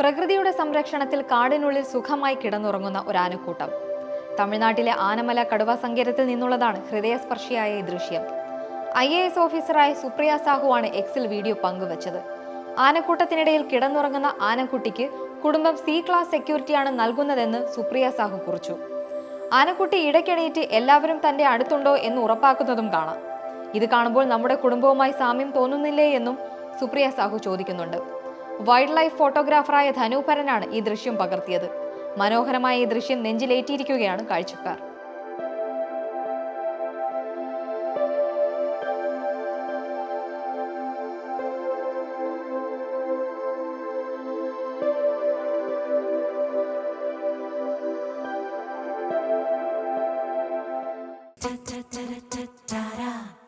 പ്രകൃതിയുടെ സംരക്ഷണത്തിൽ കാടിനുള്ളിൽ സുഖമായി കിടന്നുറങ്ങുന്ന ഒരു ആനക്കൂട്ടം. തമിഴ്നാട്ടിലെ ആനമല കടുവ സങ്കേതത്തിൽ നിന്നുള്ളതാണ് ഹൃദയസ്പർശിയായ ഈ ദൃശ്യം. ഐ എ എസ് ഓഫീസറായ സുപ്രിയ സാഹുവാണ് എക്സിൽ വീഡിയോ പങ്കുവച്ചത്. ആനക്കൂട്ടത്തിനിടയിൽ കിടന്നുറങ്ങുന്ന ആനക്കുട്ടിക്ക് കുടുംബം സി ക്ലാസ് സെക്യൂരിറ്റിയാണ് നൽകുന്നതെന്ന് സുപ്രിയ സാഹു കുറിച്ചു. ആനക്കുട്ടി ഇടയ്ക്കിടയിട്ട് എല്ലാവരും തന്റെ അടുത്തുണ്ടോ എന്ന് ഉറപ്പാക്കുന്നതും കാണാം. ഇത് കാണുമ്പോൾ നമ്മുടെ കുടുംബവുമായി സാമ്യം തോന്നുന്നില്ലേ എന്നും സുപ്രിയ സാഹു ചോദിക്കുന്നുണ്ട്. വൈൽഡ് ലൈഫ് ഫോട്ടോഗ്രാഫറായ ധനുപരനാണ് ഈ ദൃശ്യം പകർത്തിയത്. മനോഹരമായ ഈ ദൃശ്യം നെഞ്ചിലേറ്റിയിരിക്കുകയാണ് കാഴ്ചക്കാർ.